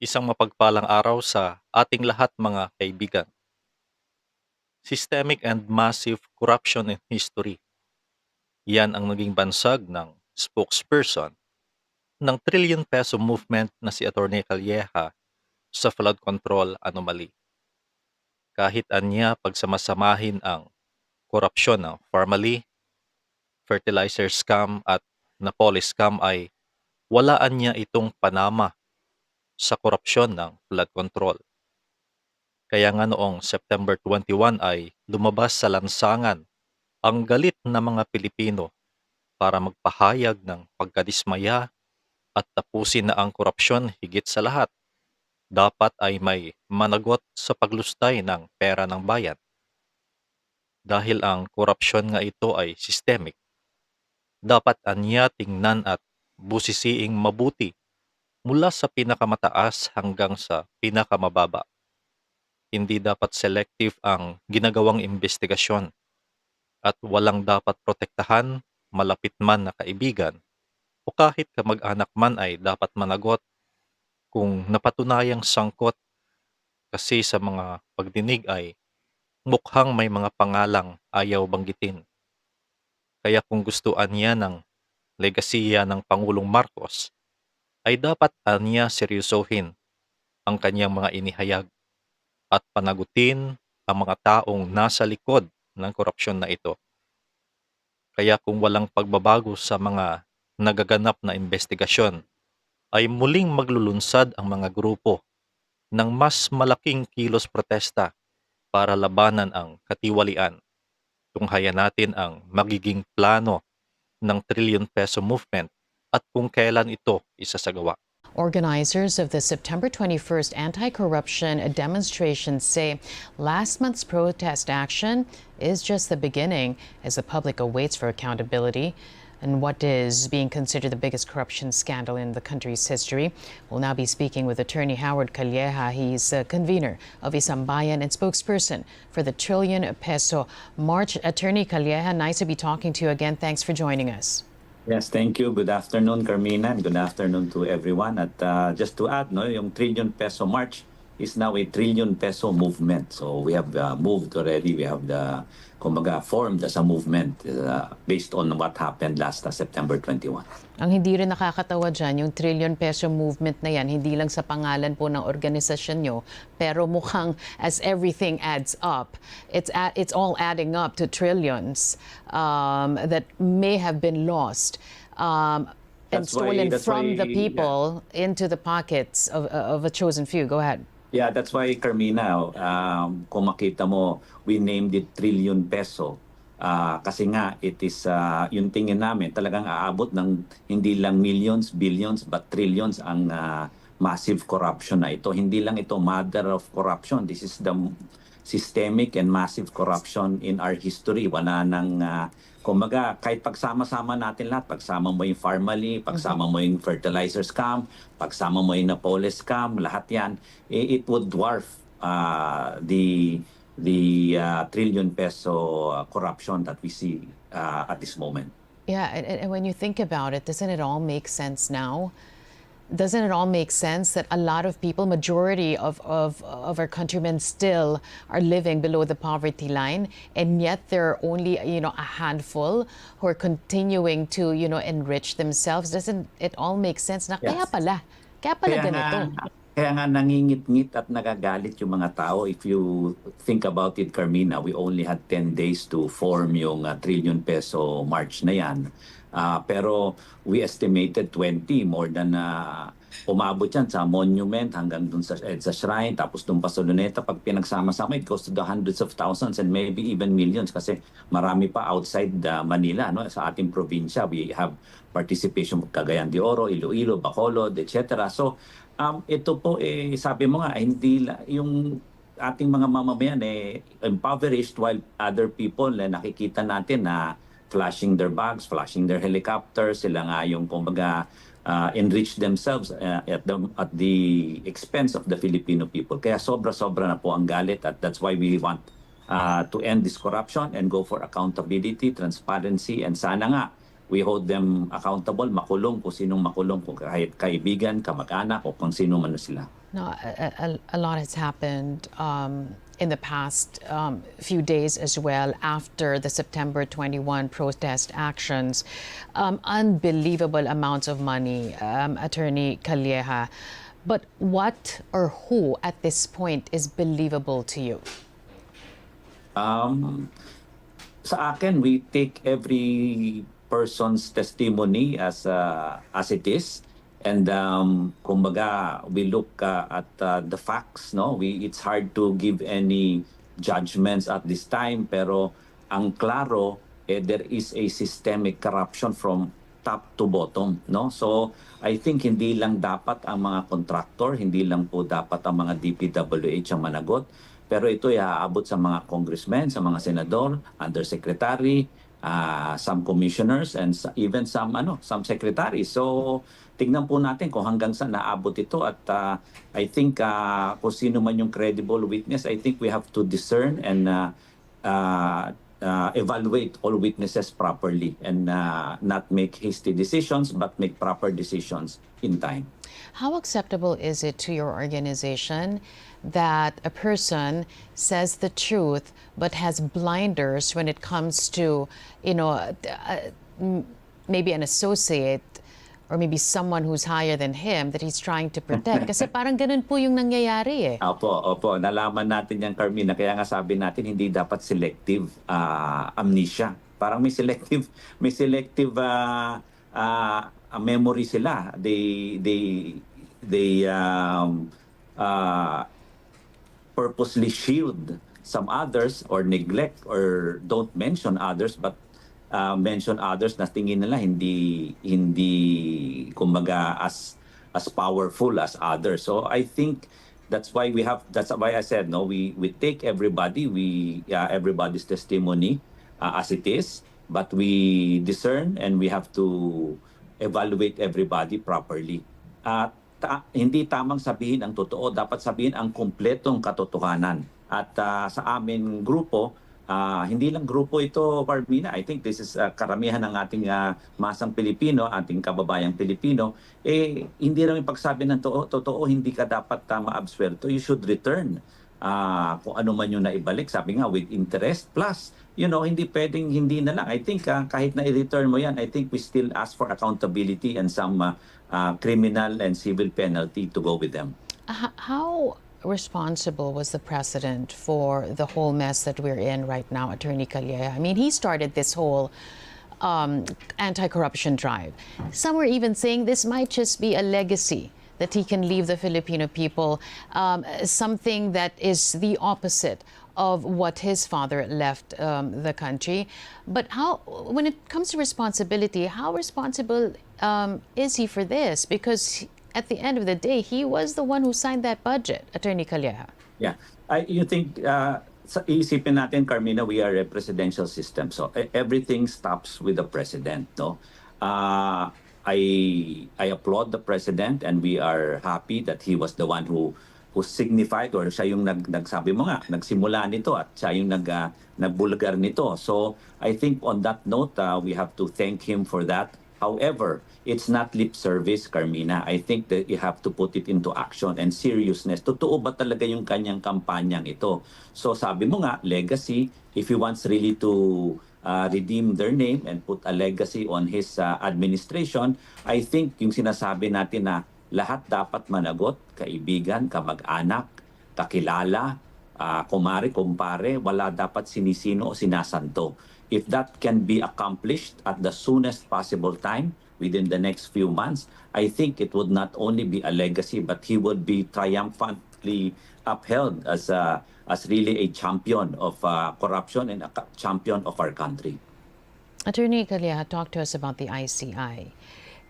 Isang mapagpalang araw sa ating lahat mga kaibigan. Systemic and massive corruption in history. Yan ang naging bansag ng spokesperson ng trillion peso movement na si Atty. Calleja sa flood control anomaly. Kahit anya pagsamasamahin ang korupsyon ng formally, fertilizer scam at Napoli scam ay walaan niya itong panama sa korupsyon ng flood control. Kaya nga noong September 21 ay lumabas sa lansangan ang galit na mga Pilipino para magpahayag ng pagkadismaya at tapusin na ang korupsyon higit sa lahat. Dapat ay may managot sa paglustay ng pera ng bayan. Dahil ang korupsyon nga ito ay systemic, dapat anya tingnan at busisiing mabuti mula sa pinakamataas hanggang sa pinakamababa. Hindi dapat selective ang ginagawang investigasyon at walang dapat protektahan, malapit man na kaibigan o kahit kamag-anak man ay dapat managot kung napatunayang sangkot kasi sa mga pagdinig ay mukhang may mga pangalang ayaw banggitin. Kaya kung gustuan niya ng legasiya ng Pangulong Marcos, ay dapat anya seryosohin ang kanyang mga inihayag at panagutin ang mga taong nasa likod ng korupsyon na ito. Kaya kung walang pagbabago sa mga nagaganap na investigasyon, ay muling maglulunsad ang mga grupo ng mas malaking kilos protesta para labanan ang katiwalian. Tunghayan natin ang magiging plano ng trillion peso movement at kung kailan ito isasagawa. Organizers of the September 21st anti corruption demonstration say last month's protest action is just the beginning as the public awaits for accountability. And what is being considered the biggest corruption scandal in the country's history. We'll now be speaking with attorney Howard Calleja. He's a convener of Isambayan and spokesperson for the Trillion Peso March. Attorney Calleja, nice to be talking to you again. Thanks for joining us. Yes, thank you. Good afternoon, Carmina, and good afternoon to everyone. At uh, just to add, no, yung trillion peso march is now a trillion peso movement. So we have uh, moved already. We have the, kumbaga, formed as a movement uh, based on what happened last uh, September 21. Ang hindi rin nakakatawa dyan, yung trillion peso movement na yan, hindi lang sa pangalan po ng organisasyon nyo, pero mukhang as everything adds up, it's, a- it's all adding up to trillions um, that may have been lost um, and That's why- stolen that's from the why- people into the pockets of, of a chosen few. Go ahead. Yeah, that's why, Carmina, um, kung makita mo, we named it trillion peso. Ah, kasi nga, it is, ah, yung tingin namin, talagang aabot ng hindi lang millions, billions, but trillions ang ah, massive corruption na ito. Hindi lang ito mother of corruption. This is the systemic and massive corruption in our history. Wala nang, ah, kumbaga, kahit pagsama-sama natin lahat, pagsama mo yung Farmally, pagsama mo yung fertilizer scam, pagsama mo yung Napoles scam, lahat yan, eh, it would dwarf ah, the the uh, trillion peso uh, corruption that we see uh, at this moment. Yeah, and, and when you think about it, doesn't it all make sense now? Doesn't it all make sense that a lot of people, majority of, of, of our countrymen still are living below the poverty line, and yet there are only, you know, a handful who are continuing to, you know, enrich themselves? Doesn't it all make sense na kaya Yes. pala, kaya pala Kaya ganito? nga, kaya nga nangingit-ngit at nagagalit yung mga tao. If you think about it, Carmina, we only had 10 days to form yung uh, trillion peso march na yan. Ah, pero we estimated 20, more than uh, umabot yan sa monument hanggang dun sa EDSA Shrine, tapos dun pa sa Luneta. Pag pinagsama-sama, it goes to the hundreds of thousands and maybe even millions kasi marami pa outside uh, Manila. No? Sa ating probinsya, we have participation of Cagayan de Oro, Iloilo, Bacolod, etc. So, um, ito po, eh, sabi mo nga, eh, hindi yung ating mga mamamayan eh, impoverished while other people eh, nakikita natin na flashing their bags, flashing their helicopters, sila nga yung kumbaga uh, enrich themselves uh, at the at the expense of the Filipino people. Kaya sobra-sobra na po ang galit at that's why we want uh, to end this corruption and go for accountability, transparency, and sana nga we hold them accountable, makulong kung sinong makulong, kung kahit kaibigan, kamag-anak, o kung sino man sila. No, a, a, a lot has happened um, in the past um, few days as well after the September 21 protest actions. Um, unbelievable amounts of money, um, Attorney Calleja. But what or who at this point is believable to you? Um, sa akin, we take every person's testimony as uh, as it is. And um, kumbaga, we look uh, at uh, the facts. No, we it's hard to give any judgments at this time. Pero ang klaro, eh, there is a systemic corruption from top to bottom. No, so I think hindi lang dapat ang mga contractor, hindi lang po dapat ang mga DPWH ang managot. Pero ito ay aabot sa mga congressmen, sa mga senador, undersecretary, ah, some commissioners and even some ano, some secretaries. So tingnan po natin kung hanggang saan naabot ito at ah, I think ah, kung sino man yung credible witness, I think we have to discern and ah, ah, ah, evaluate all witnesses properly and ah, not make hasty decisions but make proper decisions in time. How acceptable is it to your organization that a person says the truth but has blinders when it comes to, you know, uh, maybe an associate or maybe someone who's higher than him that he's trying to protect? Kasi parang ganun po yung nangyayari eh. Opo, opo. Nalaman natin yan, Carmina. Kaya nga sabi natin, hindi dapat selective ah, amnesia. Parang may selective, may selective ah, ah, ah, memory sila. They, they, they um, ah, purposely shield some others or neglect or don't mention others but uh, mention others na tingin nila hindi hindi kumbaga as as powerful as others so i think that's why we have that's why i said no we we take everybody we uh, everybody's testimony uh, as it is but we discern and we have to evaluate everybody properly. At ta- hindi tamang sabihin ang totoo, dapat sabihin ang kumpletong katotohanan. At ah, sa amin grupo, ah, hindi lang grupo ito, Carmina, I think this is ah, karamihan ng ating ah, masang Pilipino, ating kababayang Pilipino, eh hindi namin pagsabi ng to- totoo, hindi ka dapat uh, maabswerto, you should return ah, kung ano man yung naibalik, sabi nga with interest plus you know, hindi pwedeng hindi na lang. I think ah, kahit na i-return mo yan, I think we still ask for accountability and some ah, ah, criminal and civil penalty to go with them. How responsible was the president for the whole mess that we're in right now, Attorney Calleja? I mean, he started this whole um, anti-corruption drive. Some were even saying this might just be a legacy that he can leave the Filipino people, um, something that is the opposite of what his father left um, the country. But how, when it comes to responsibility, how responsible um, is he for this? Because at the end of the day, he was the one who signed that budget, Attorney Calleja. Yeah. I, you think, uh, isipin natin, Carmina, we are a presidential system. So everything stops with the president. No? Uh, I, I applaud the president and we are happy that he was the one who who signified or siya yung nag, nagsabi mo nga, nagsimula nito at siya yung nag, uh, nagbulgar nito. So I think on that note, uh, we have to thank him for that. However, it's not lip service, Carmina. I think that you have to put it into action and seriousness. Totoo ba talaga yung kanyang kampanyang ito? So sabi mo nga, legacy, if he wants really to uh, redeem their name and put a legacy on his uh, administration, I think yung sinasabi natin na lahat dapat managot, kaibigan, kamag-anak, kakilala, ah, kumare, kumpare, wala dapat sinisino o sinasanto. If that can be accomplished at the soonest possible time, within the next few months, I think it would not only be a legacy, but he would be triumphantly upheld as a, as really a champion of uh, corruption and a champion of our country. Attorney Calleja, talk to us about the ICI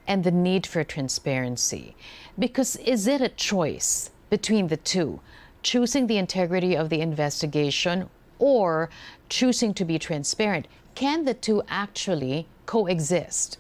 and the need for transparency. Because is it a choice between the two? Choosing the integrity of the investigation or choosing to be transparent? Can the two actually coexist?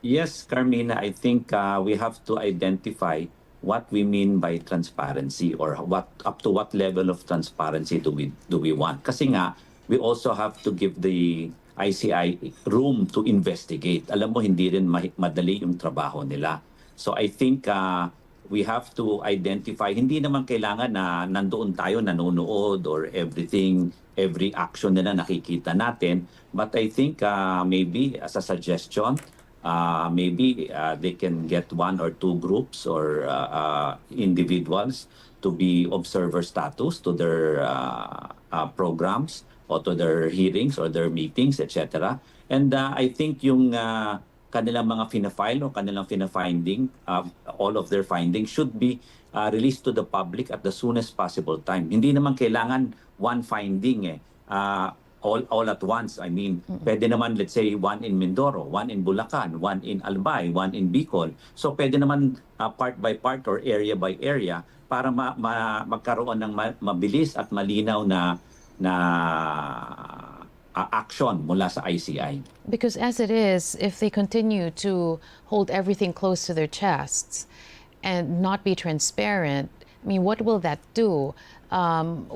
Yes, Carmina, I think uh, we have to identify what we mean by transparency or what up to what level of transparency do we do we want. Kasi nga, we also have to give the ICI room to investigate. Alam mo, hindi rin ma- madali yung trabaho nila. So I think uh, we have to identify, hindi naman kailangan na nandoon tayo nanonood or everything, every action nila nakikita natin. But I think uh, maybe as a suggestion, uh, maybe uh, they can get one or two groups or uh, uh, individuals to be observer status to their uh, uh, programs or to their hearings or their meetings, etc. And uh, I think yung uh, kanilang mga fina-file o kanilang fina-finding, uh, all of their findings should be uh, released to the public at the soonest possible time. Hindi naman kailangan one finding eh. Uh, all all at once. I mean, pwede naman let's say one in Mindoro, one in Bulacan, one in Albay, one in Bicol. So pwede naman uh, part by part or area by area para ma, ma- magkaroon ng ma- mabilis at malinaw na na uh, action mula sa ICI. Because as it is, if they continue to hold everything close to their chests and not be transparent, I mean, what will that do um,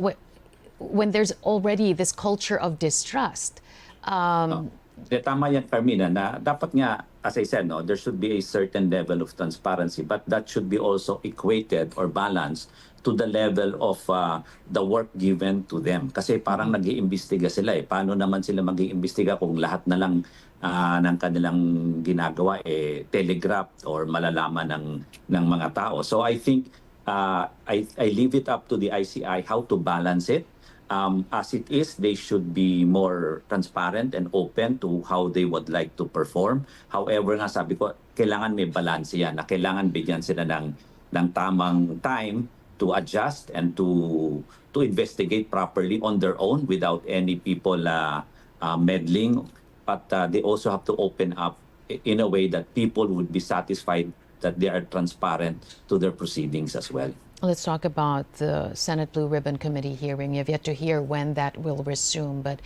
when there's already this culture of distrust? Um, De, tama yan, Carmina, na dapat nga, as I said, no, there should be a certain level of transparency, but that should be also equated or balanced to the level of uh, the work given to them. Kasi parang nag iimbestiga sila eh. Paano naman sila mag iimbestiga kung lahat na lang ah, ng kanilang ginagawa eh telegraph or malalaman ng ng mga tao. So I think uh, I I leave it up to the ICI how to balance it. Um, as it is, they should be more transparent and open to how they would like to perform. However, nga sabi ko, kailangan may balance yan, na kailangan bigyan sila ng, ng tamang time to adjust and to to investigate properly on their own without any people uh, uh, meddling. But uh, they also have to open up in a way that people would be satisfied that they are transparent to their proceedings as well. Let's talk about the Senate Blue Ribbon Committee hearing. You have yet to hear when that will resume, but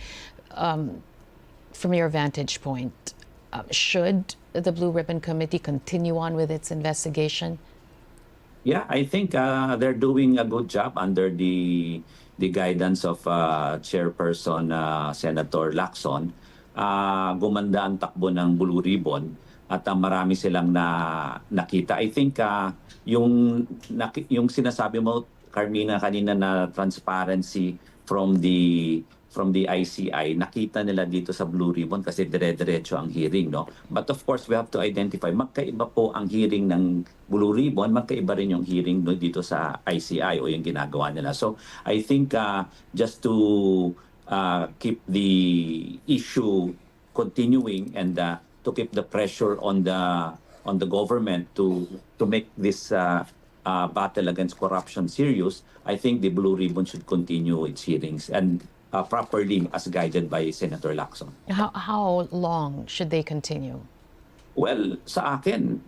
um, from your vantage point, uh, should the Blue Ribbon Committee continue on with its investigation? Yeah, I think uh, they're doing a good job under the the guidance of uh, Chairperson uh, Senator Lacson. Uh, gumanda ang takbo ng Blue Ribbon at uh, marami silang na nakita. I think uh, yung yung sinasabi mo Carmina kanina na transparency from the from the ICI, nakita nila dito sa Blue Ribbon kasi dire-diretso ang hearing, no? But of course, we have to identify, magkaiba po ang hearing ng Blue Ribbon, magkaiba rin yung hearing no, dito sa ICI o yung ginagawa nila. So, I think uh, just to uh, keep the issue continuing and uh, to keep the pressure on the on the government to to make this uh, uh, battle against corruption serious, I think the Blue Ribbon should continue its hearings and uh, properly as guided by Senator Lacson. How, how long should they continue? Well, sa akin,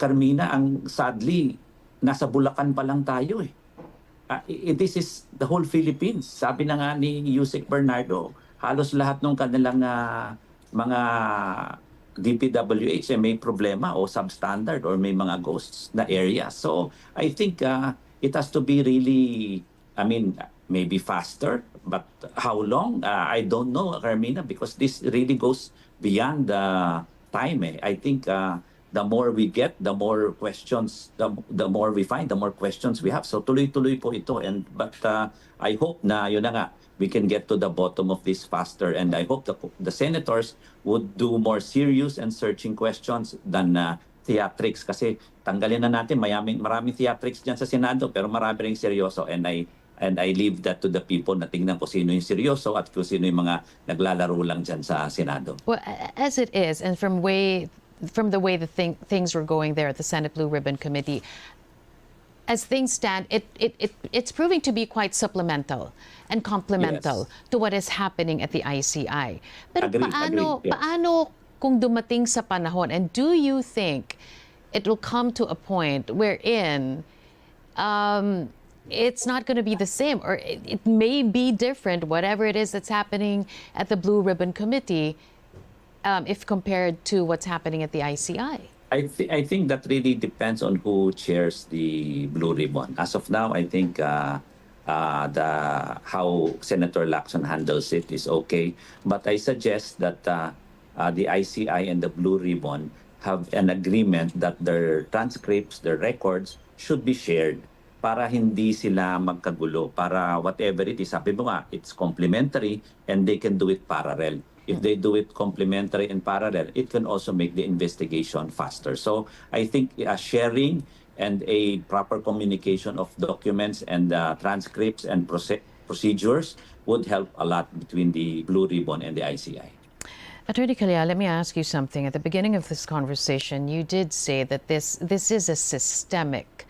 Carmina, ang sadly, nasa Bulacan pa lang tayo eh. I- this is the whole Philippines. Sabi na nga ni Yusek Bernardo, halos lahat ng kanilang ah, mga DPWH may problema o substandard or may mga ghosts na area. So, I think ah, it has to be really, I mean, maybe faster, but how long? Ah, I don't know, Carmina, because this really goes beyond the time. Eh. I think uh, the more we get, the more questions, the, the more we find, the more questions we have. So tuloy-tuloy po ito. And but uh, I hope na yun na nga, we can get to the bottom of this faster. And I hope the, the senators would do more serious and searching questions than uh, theatrics. Kasi tanggalin na natin, mayaming, maraming theatrics dyan sa Senado, pero marami rin seryoso. And I And I leave that to the people na tingnan ko sino yung seryoso at kung sino yung mga naglalaro lang dyan sa Senado. Well, as it is, and from way from the way the thing, things were going there at the Senate Blue Ribbon Committee, as things stand, it, it, it it's proving to be quite supplemental and complemental to what is happening at the ICI. Pero Agreed, paano agreed, yes. paano kung dumating sa panahon and do you think it will come to a point wherein um, it's not going to be the same, or it, it may be different, whatever it is that's happening at the Blue Ribbon Committee, um, if compared to what's happening at the ICI. I, th- I think that really depends on who chairs the Blue Ribbon. As of now, I think uh, uh, the how Senator Lacson handles it is okay. But I suggest that uh, uh, the ICI and the Blue Ribbon have an agreement that their transcripts, their records should be shared para hindi sila magkagulo. Para whatever it is, sabi mo nga, it's complementary and they can do it parallel. If they do it complementary and parallel, it can also make the investigation faster. So I think uh, sharing and a proper communication of documents and uh, transcripts and proce- procedures would help a lot between the Blue Ribbon and the ICI. Attorney Calleja, let me ask you something. At the beginning of this conversation, you did say that this this is a systemic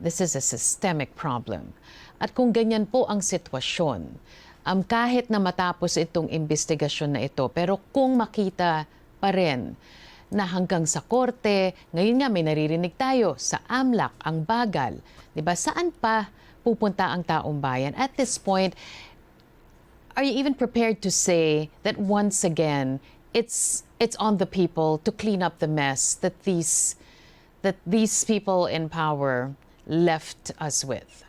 this is a systemic problem. At kung ganyan po ang sitwasyon, um, kahit na matapos itong investigasyon na ito, pero kung makita pa rin na hanggang sa korte, ngayon nga may naririnig tayo sa AMLAC, ang bagal. 'Di ba? Saan pa pupunta ang taong bayan? At this point, are you even prepared to say that once again it's it's on the people to clean up the mess that these that these people in power left us with?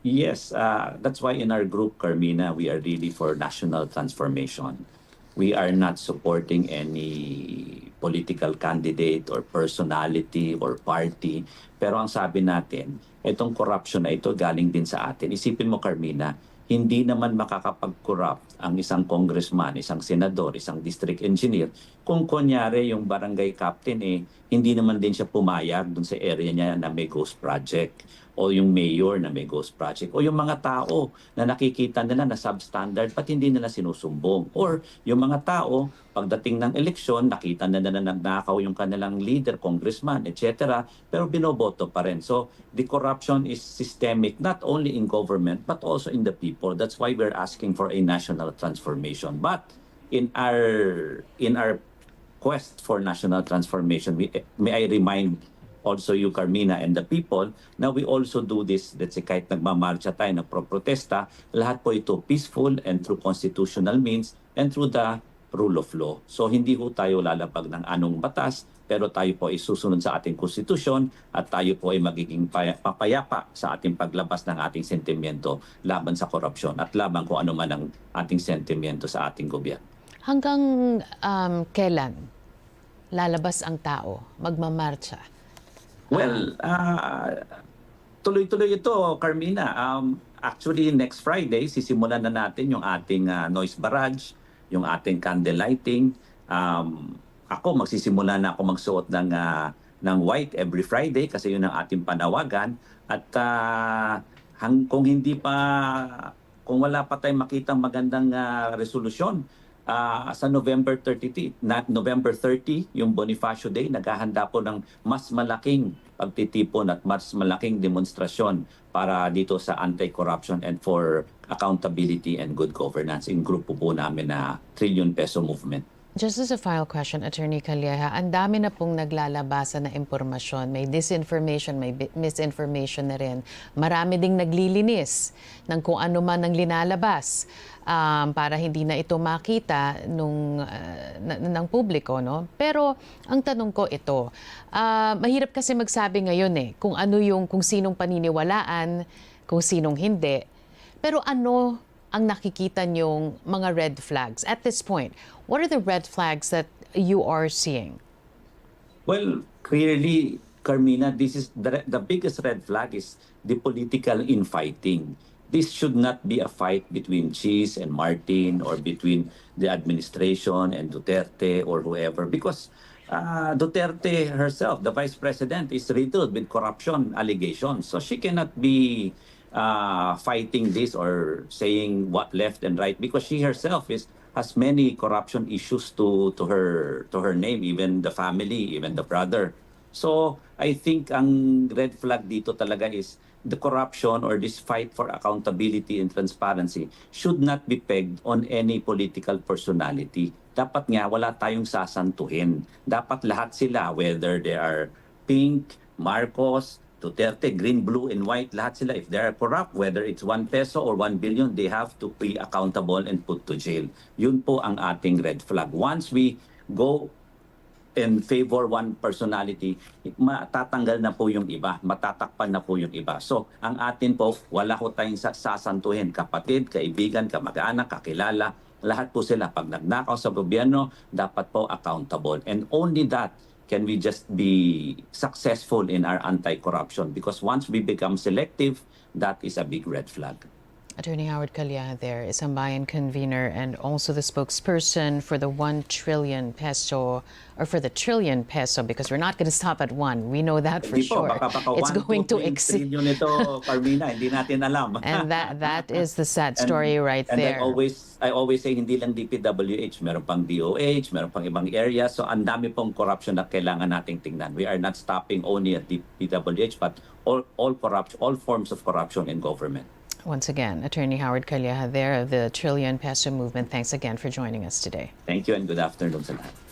Yes, uh, that's why in our group, Carmina, we are really for national transformation. We are not supporting any political candidate or personality or party. Pero ang sabi natin, itong corruption na ito galing din sa atin. Isipin mo, Carmina, hindi naman makakapag-corrupt ang isang congressman, isang senador, isang district engineer kung kunyari yung barangay captain eh hindi naman din siya pumayag dun sa area niya na may ghost project o yung mayor na may ghost project o yung mga tao na nakikita nila na substandard pat hindi nila sinusumbong or yung mga tao pagdating ng eleksyon nakita na nila na nagnakaw yung kanilang leader, congressman, etc. pero binoboto pa rin. So the corruption is systemic not only in government but also in the people. That's why we're asking for a national transformation. But in our in our quest for national transformation, we, may I remind also you, Carmina, and the people, na we also do this, let's say kahit nagmamarcha tayo, nagpro-protesta, lahat po ito peaceful and through constitutional means and through the rule of law. So hindi ho tayo lalapag ng anong batas, pero tayo po ay susunod sa ating konstitusyon at tayo po ay magiging paya- papayapa sa ating paglabas ng ating sentimiento laban sa korupsyon at laban kung ano man ang ating sentimiento sa ating gobyerno. Hanggang um, kailan lalabas ang tao, magmamarcha? Well, ah, tuloy-tuloy ito, Carmina. Um, actually, next Friday, sisimulan na natin yung ating ah, noise barrage, yung ating candle lighting. Um, ako, magsisimula na ako magsuot ng, ah, ng white every Friday kasi yun ang ating panawagan. At ah, hang, kung hindi pa, kung wala pa tayong makita magandang ah, resolusyon, Ah, sa November 30, na November 30, yung Bonifacio Day, naghahanda po ng mas malaking pagtitipon at mas malaking demonstrasyon para dito sa anti-corruption and for accountability and good governance in grupo po namin na Trillion Peso Movement. Just as a final question, Attorney Calleja, ang dami na pong naglalabasan na impormasyon. May disinformation, may misinformation na rin. Marami ding naglilinis ng kung ano man ang linalabas um, para hindi na ito makita nung, uh, ng publiko. No? Pero ang tanong ko ito, ah, mahirap kasi magsabi ngayon eh kung ano yung, kung sinong paniniwalaan, kung sinong hindi. Pero ano ang nakikita niyong mga red flags at this point? What are the red flags that you are seeing? Well, clearly, Carmina, this is the, the biggest red flag is the political infighting. This should not be a fight between Cheese and Martin or between the administration and Duterte or whoever because uh, Duterte herself, the vice president, is riddled with corruption allegations. So she cannot be uh, fighting this or saying what left and right because she herself is has many corruption issues to to her to her name, even the family, even the brother. So I think ang red flag dito talaga is the corruption or this fight for accountability and transparency should not be pegged on any political personality. Dapat nga wala tayong sasantuhin. Dapat lahat sila, whether they are pink, Marcos, Duterte, green, blue, and white, lahat sila, if they are corrupt, whether it's 1 peso or 1 billion, they have to be accountable and put to jail. Yun po ang ating red flag. Once we go and favor one personality, matatanggal na po yung iba, matatakpan na po yung iba. So, ang atin po, wala ko tayong sa- sasantuhin. Kapatid, kaibigan, kamag-anak, kakilala, lahat po sila. Pag nagnakaw sa gobyerno, dapat po accountable. And only that can we just be successful in our anti-corruption? Because once we become selective, that is a big red flag. Attorney Howard Calleja there, isang bayan convener and also the spokesperson for the 1 trillion peso, or for the trillion peso, because we're not going to stop at one. We know that for Hindi po, sure. baka, baka it's 1, going 2, to 3 exceed. trillion ito, Carmina, hindi natin alam. And that that is the sad And- story right and there. I always I always say hindi lang DPWH, meron pang DOH, meron pang ibang area. So ang dami pong corruption na kailangan nating tingnan. We are not stopping only at DPWH but all all corruption, all forms of corruption in government. Once again, Attorney Howard Calleja there of the Trillion Peso Movement. Thanks again for joining us today. Thank you and good afternoon lahat.